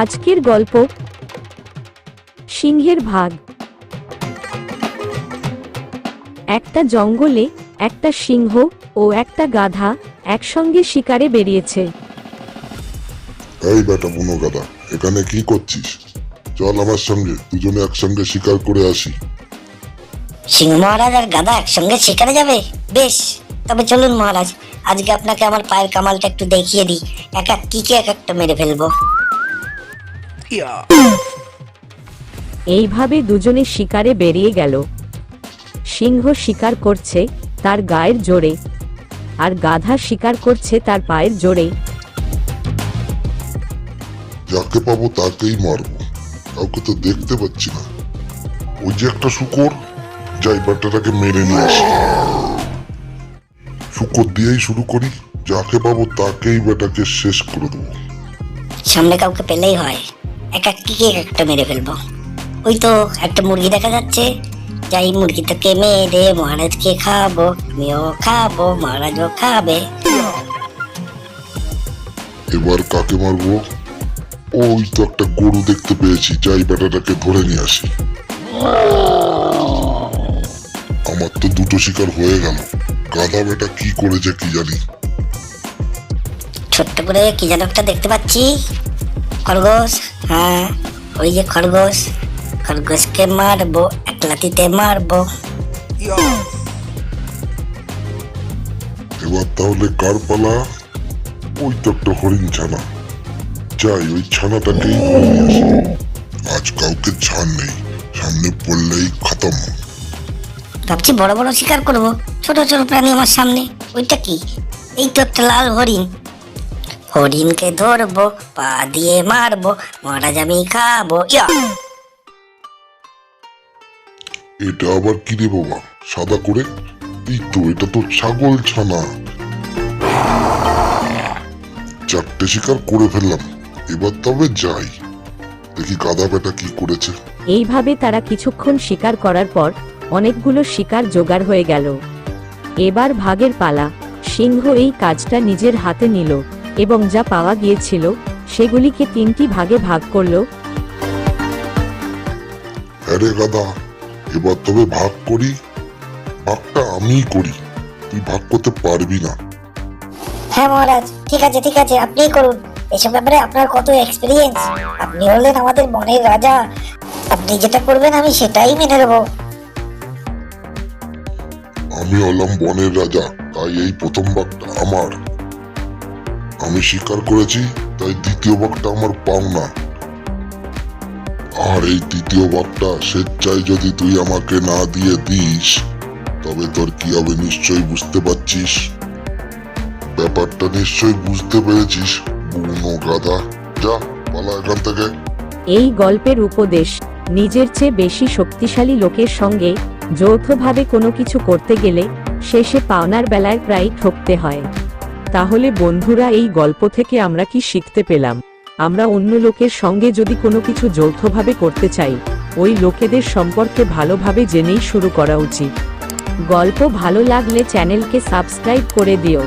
আজকের গল্প সিংহের ভাগ। একটা জঙ্গলে একটা সিংহ ও একটা গাধা একসঙ্গে শিকারে বেরিয়েছে। এই বেটা বুনো গাদা এখানে কি করছিস? চল আমার সঙ্গে দুজনে একসঙ্গে শিকার করে আসি। সিংহ মহারাজ আর গাধা একসঙ্গে শিকারে যাবে? বেশ তবে চলুন মহারাজ আজকে আপনাকে আমার পায়ের কামালটা একটু দেখিয়ে দিই। এক এক কি কিকে এক একটা মেরে ফেলব। এইভাবে দুজনে শিকারে বেরিয়ে গেল। সিংহ শিকার করছে তার গায়ের জোরে আর গাধা শিকার করছে তার পায়ের জোরে। যাকে পাবো তাকেই মারবো কাউকে তো দেখতে পাচ্ছি না। ওই যে একটা শুকর যাই বেটাটাকে মেরে নিয়ে আসি। শুকর দিয়েই শুরু করি যাকে পাবো তাকেই বেটাকে শেষ করে দেবো। সামনে কাউকে পেলেই হয়। এক এক কিকে এক একটা মেরে ফেলব। ওই তো একটা মুরগি দেখা যাচ্ছে। যাই মুরগিটাকে মেরে মহারাজকে খাব আমিও খাব মহারাজও খাবে। এবার কাকে মারবো? ওই তো একটা গরু দেখতে পেয়েছি যাই বেটাটাকে ধরে নিয়ে আসি। আমার তো দুটো শিকার হয়ে গেল। গাধা বেটা কি করেছে কি জানি। ছোট্ট করে কি যেন একটা দেখতে পাচ্ছি। খরগোশ হ্যাঁ ওই যে খরগোশ। খরগোশকে মারবো এক লাঠিতে মারবো। এবার তাহলে কার পালা? ওই তো একটা হরিণ ছানা। যাই ওই ছানাটাকেই ধরে আসি। আজ কাউকে ছাড় নেই সামনে পড়লেই খতম। ভাবছি বড় বড় শিকার করব ছোট ছোট প্রাণী আমার সামনে। ওইটা কি? এই তো একটা লাল হরিণ। হরিণকে ধরবো পা দিয়ে মারবো মহারাজ আমি খাব ইয়া! এটা আবার কি রে বাবা? সাদা করে? এই তো এটা তো ছাগল ছানা। চারটে শিকার করে ফেললাম। এবার তবে যাই। দেখি গাদা বেটা কি করেছে। এইভাবে তারা কিছুক্ষণ শিকার করার পর অনেকগুলো শিকার জোগাড় হয়ে গেল। এবার ভাগের পালা। সিংহ এই কাজটা নিজের হাতে নিল। এবং যা পাওয়া গিয়েছিল সেগুলিকে তিনটি ভাগে ভাগ করল। আরে গাদা এবার তবে ভাগ করি? ভাগটা আমিই করি তুই ভাগ করতে পারবি না। হ্যাঁ মহারাজ ঠিক আছে ঠিক আছে আপনিই করুন। এসব ব্যাপারে আপনার কত এক্সপিরিয়েন্স আপনি হলেন আমাদের মনের রাজা। আপনি যেটা করবেন আমি সেটাই মেনে নেব। আমি হলাম বনের রাজা তাই এই প্রথম ভাগটা আমার। আমি স্বীকার করেছি, তাই দ্বিতীয় ভাগটা আমার পাওনা। আর এই তৃতীয় ভাগটা স্বেচ্ছায় যদি তুই আমাকে না দিয়ে দিস, তবে তোর কি হবে নিশ্চয়ই বুঝতে পারছিস? ব্যাপারটা নিশ্চয়ই বুঝতে পেরেছিস বুনো গাধা। যা, পালা এখান থেকে। এই গল্পের উপদেশ, নিজের চেয়ে বেশি শক্তিশালী লোকের সঙ্গে যৌথভাবে কোনো কিছু করতে গেলে শেষে পাওনার বেলায় প্রায় ঠকতে হয়। তাহলে বন্ধুরা, এই গল্প থেকে আমরা কি শিখতে পেলাম? আমরা অন্য লোকের সঙ্গে যদি কোনো কিছু যৌথভাবে করতে চাই, ওই লোকেদের সম্পর্কে ভালোভাবে জেনেই শুরু করা উচিত। গল্প ভালো লাগলে চ্যানেলকে সাবস্ক্রাইব করে দিও।